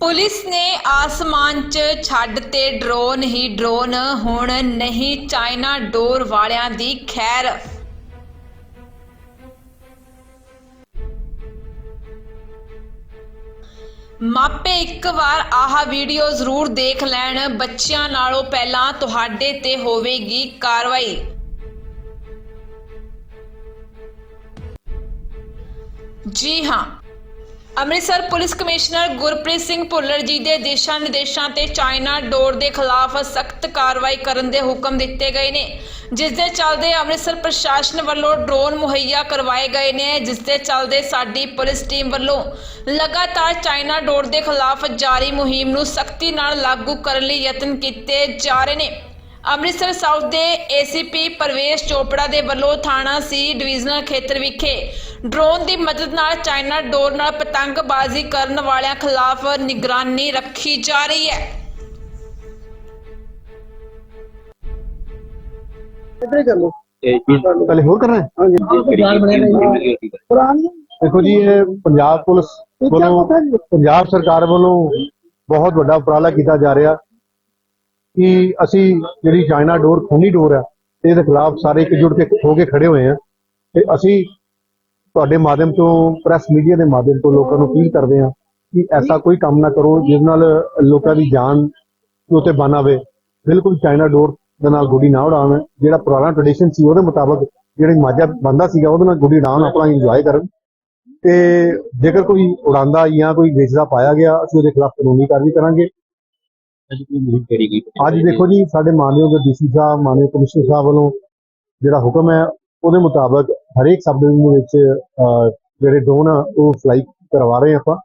Police ਨੇ ਆਸਮਾਨ 'ਚ ਛੱਡ ਤੇ ਡਰੋਨ ਹੀ ਡਰੋਨ, ਹੁਣ ਨਹੀਂ ਚਾਈਨਾ ਡੋਰ ਵਾਲਿਆਂ ਦੀ ਖੈਰ। ਮਾਪੇ ਇੱਕ ਵਾਰ ਆਹ ਵੀਡੀਓ ਜ਼ਰੂਰ ਦੇਖ ਲੈਣ, ਬੱਚਿਆਂ ਨਾਲੋਂ ਪਹਿਲਾਂ ਤੁਹਾਡੇ ਤੇ ਹੋਵੇਗੀ ਕਾਰਵਾਈ। ਜੀ ਹਾਂ ਅੰਮ੍ਰਿਤਸਰ ਪੁਲਿਸ ਕਮਿਸ਼ਨਰ ਗੁਰਪ੍ਰੀਤ ਸਿੰਘ ਭੁੱਲਰ ਜੀ ਦੇ ਦਿਸ਼ਾ ਨਿਰਦੇਸ਼ਾਂ ਤੇ ਚਾਈਨਾ ਡੋਰ ਦੇ ਖਿਲਾਫ ਸਖਤ ਕਾਰਵਾਈ ਕਰਨ ਦੇ ਹੁਕਮ ਦਿੱਤੇ ਗਏ ਨੇ, ਜਿਸ ਦੇ ਚੱਲਦੇ ਅੰਮ੍ਰਿਤਸਰ ਪ੍ਰਸ਼ਾਸਨ ਵੱਲੋਂ ਡਰੋਨ ਮੁਹੱਈਆ ਕਰਵਾਏ ਗਏ ਨੇ, ਜਿਸ ਦੇ ਚੱਲਦੇ ਸਾਡੀ ਪੁਲਿਸ ਟੀਮ ਵੱਲੋਂ ਲਗਾਤਾਰ ਚਾਈਨਾ ਡੋਰ ਦੇ ਖਿਲਾਫ ਜਾਰੀ ਮੁਹਿੰਮ ਨੂੰ ਸਖਤੀ ਨਾਲ ਲਾਗੂ ਕਰਨ ਲਈ ਯਤਨ ਕੀਤੇ ਜਾ ਰਹੇ ਨੇ। ਅੰਮ੍ਰਿਤਸਰ ਸਾਊਥ ਦੇ ਏਸੀਪੀ ਪ੍ਰਵੇਸ਼ ਚੋਪੜਾ ਦੇ ਵੱਲੋਂ ਥਾਣਾ ਸੀ ਡਿਵੀਜ਼ਨਲ ਖੇਤਰ ਵਿਖੇ। ਡਰੋਨ ਦੀ ਮਦਦ ਨਾਲ ਚਾਈਨਾ ਡੋਰ ਨਾਲ ਪਤੰਗਬਾਜ਼ੀ ਕਰਨ ਵਾਲਿਆਂ ਖਿਲਾਫ ਨਿਗਰਾਨੀ ਰੱਖੀ ਜਾ ਰਹੀ ਹੈ। ਕਰ ਦੇਖੋ ਜੀ ਇਹ ਪੰਜਾਬ ਪੁਲਿਸ ਵੱਲੋਂ ਪੰਜਾਬ ਸਰਕਾਰ ਵੱਲੋਂ ਬਹੁਤ ਵੱਡਾ ਉਪਰਾਲਾ ਕੀਤਾ ਜਾ ਰਿਹਾ। ਕਿ ਅਸੀਂ ਜਿਹੜੀ ਚਾਈਨਾ ਡੋਰ, ਖੂਨੀ ਡੋਰ ਹੈ ਇਹਦੇ ਖਿਲਾਫ ਸਾਰੇ ਇਕਜੁੱਟ ਕੇ ਹੋ ਕੇ ਖੜੇ ਹੋਏ ਆ। ਤੇ ਅਸੀਂ ਤੁਹਾਡੇ ਮਾਧਿਅਮ ਤੋਂ, ਪ੍ਰੈਸ ਮੀਡੀਆ ਦੇ ਮਾਧਿਅਮ ਤੋਂ ਲੋਕਾਂ ਨੂੰ ਅਪੀਲ ਕਰਦੇ ਆ ਕਿ ਐਸਾ ਕੋਈ ਕੰਮ ਨਾ ਕਰੋ ਜਿਸ ਨਾਲ ਲੋਕਾਂ ਦੀ ਜਾਨ ਦੇ ਉੱਤੇ ਬਨ ਆਵੇ। ਬਿਲਕੁਲ ਚਾਈਨਾ ਡੋਰ ਦੇ ਨਾਲ ਗੁੱਡੀ ਨਾ ਉਡਾਉਣ, ਜਿਹੜਾ ਪੁਰਾਣਾ ਟ੍ਰੈਡੀਸ਼ਨ ਸੀ ਉਹਦੇ ਮੁਤਾਬਕ ਜਿਹੜੀ ਮਾਝਾ ਬੰਦਾ ਸੀਗਾ, ਉਹਦੇ ਨਾਲ ਗੁੱਡੀ ਉਡਾਉਣ ਆਪਣਾ ਇੰਜੋਏ ਕਰਨ। ਤੇ ਜੇਕਰ ਕੋਈ ਉਡਾਉਂਦਾ ਜਾਂ ਕੋਈ ਵੇਚਦਾ ਪਾਇਆ ਗਿਆ, ਅਸੀਂ ਉਹਦੇ ਖਿਲਾਫ ਕਾਨੂੰਨੀ ਕਾਰਵਾਈ ਕਰਾਂਗੇ। ਅੱਜ ਦੇਖੋ ਜੀ ਸਾਡੇ ਮਾਨਯੋਗ ਡੀਸੀ ਸਾਹਿਬ ਮਾਨਯੋਗ ਕਮਿਸ਼ਨਰ ਸਾਹਿਬ ਵੱਲੋਂ ਜਿਹੜਾ ਹੁਕਮ ਹੈ ਉਹਦੇ ਮੁਤਾਬਕ ਹਰੇਕ ਸਬ ਡਿਵੀਜ਼ਨ ਵਿੱਚ ਜਿਹੜੇ ਡਰੋਨ ਆ ਉਹ ਫਲਾਈ ਕਰਵਾ ਰਹੇ ਆਪਾਂ।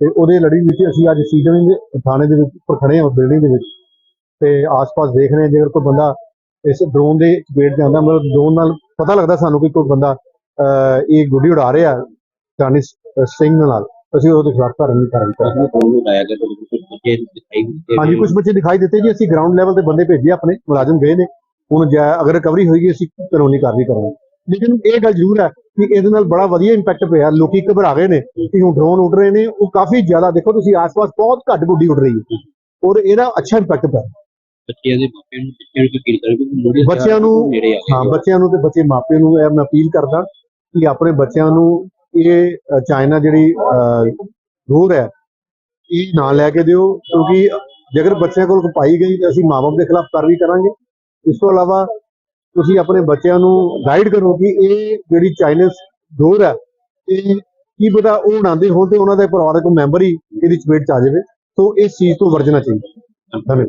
ਤੇ ਉਹਦੇ ਲੜੀ ਵਿੱਚ ਅਸੀਂ ਅੱਜ ਸੀ ਡਿਵੀਜ਼ਨ ਥਾਣੇ ਦੇ ਵਿੱਚ ਖੜੇ ਹਾਂ ਬਿਲਡਿੰਗ ਦੇ ਵਿੱਚ। ਤੇ ਆਸ-ਪਾਸ ਦੇਖ ਰਹੇ ਹਾਂ ਜੇਕਰ ਕੋਈ ਬੰਦਾ ਇਸ ਡਰੋਨ ਦੇ ਚਪੇਟ ਤੇ ਆਉਂਦਾ ਮਤਲਬ ਡਰੋਨ ਨਾਲ ਪਤਾ ਲੱਗਦਾ ਸਾਨੂੰ ਕਿ ਕੋਈ ਬੰਦਾ ਅਹ, ਇਹ ਗੁੱਡੀ ਉਡਾ ਰਿਹਾ ਚਾਈਨੀਜ਼ ਸਟਿੰਗ ਨਾਲ। ਅਸੀਂ ਉਹਦੇ ਖਿਲਾਫ ਕਾਰਵਾਈ ਨੂੰ ਲਾਇਆ ਗਿਆ ਕੁਝ ਬੱਚੇ ਦਿਖਾਈ ਦਿੱਤੇ ਹਾਂਜੀ ਕੁਝ ਬੱਚੇ ਦਿਖਾਈ ਦਿੱਤੇ ਜੀ ਅਸੀਂ ਗਰਾਊਂਡ ਲੈਵਲ ਤੇ ਬੰਦੇ ਭੇਜੇ ਆਪਣੇ ਮੁਲਾਜ਼ਮ ਗਏ ਨੇ। ਹੁਣ ਜੇ ਅਗਰ ਰਿਕਵਰੀ ਹੋਏਗੀ ਅਸੀਂ ਕਾਨੂੰਨੀ ਕਾਰਵਾਈ ਕਰਾਂਗੇ। ਲੇਕਿਨ ਇਹ ਗੱਲ ਜ਼ਰੂਰ ਹੈ ਕਿ ਇਹਦੇ ਨਾਲ ਬੜਾ ਵਧੀਆ ਇੰਪੈਕਟ ਪਿਆ ਲੋਕੀ ਘਬਰਾ ਗਏ ਨੇ ਕਿ ਹੁਣ ਡਰੋਨ ਉੱਡ ਰਹੇ ਨੇ ਉਹ ਕਾਫੀ ਜ਼ਿਆਦਾ ਦੇਖੋ ਤੁਸੀਂ ਆਸ-ਪਾਸ ਬਹੁਤ ਘੱਟ ਗੁੱਡੀ ਉੱਡ ਰਹੀ ਹੈ। ਔਰ ਇਹਦਾ ਅੱਛਾ ਇੰਪੈਕਟ ਪਿਆ। ਬੱਚਿਆਂ ਦੇ ਮਾਪਿਆਂ ਨੂੰ ਬੱਚਿਆਂ ਨੂੰ ਅਪੀਲ ਕਰੇ ਬੱਚਿਆਂ ਨੂੰ ਹਾਂ ਬੱਚਿਆਂ ਨੂੰ ਤੇ ਬੱਚੇ ਮਾਪਿਆਂ ਨੂੰ ਇਹ ਮੈਂ ਅਪੀਲ ਕਰਦਾ ਕਿ ਆਪਣੇ ਬੱਚਿਆਂ ਨੂੰ ਇਹ ਚਾਈਨਾ ਜਿਹੜੀ ਰੂਰ ਹੈ ਇਹ ਨਾ ਲੈ ਕੇ ਦਿਓ, ਕਿਉਂਕਿ ਜੇਕਰ ਬੱਚਿਆਂ ਕੋਲ ਪਾਈ ਗਈ ਤਾਂ ਅਸੀਂ ਮਾਪੇ ਦੇ ਖਿਲਾਫ ਕਾਰਵਾਈ ਕਰਾਂਗੇ। ਇਸ ਤੋਂ ਇਲਾਵਾ ਤੁਸੀਂ ਆਪਣੇ ਬੱਚਿਆਂ ਨੂੰ ਗਾਈਡ ਕਰੋ ਕਿ ਇਹ ਜਿਹੜੀ ਚਾਈਨੀਜ਼ ਡੋਰ ਹੈ, ਇਹ ਕੀ ਪਤਾ ਉਹ ਉਡਾਉਂਦੇ ਹੋਣ ਤੇ ਉਹਨਾਂ ਦੇ ਪਰਿਵਾਰਕ ਮੈਂਬਰ ਹੀ ਇਹਦੀ ਚਪੇਟ ਚ ਆ ਜਾਵੇ। ਸੋ ਇਸ ਚੀਜ਼ ਤੋਂ ਵਰਜਣਾ ਚਾਹੀਦਾ। ਧੰਨਵਾਦ।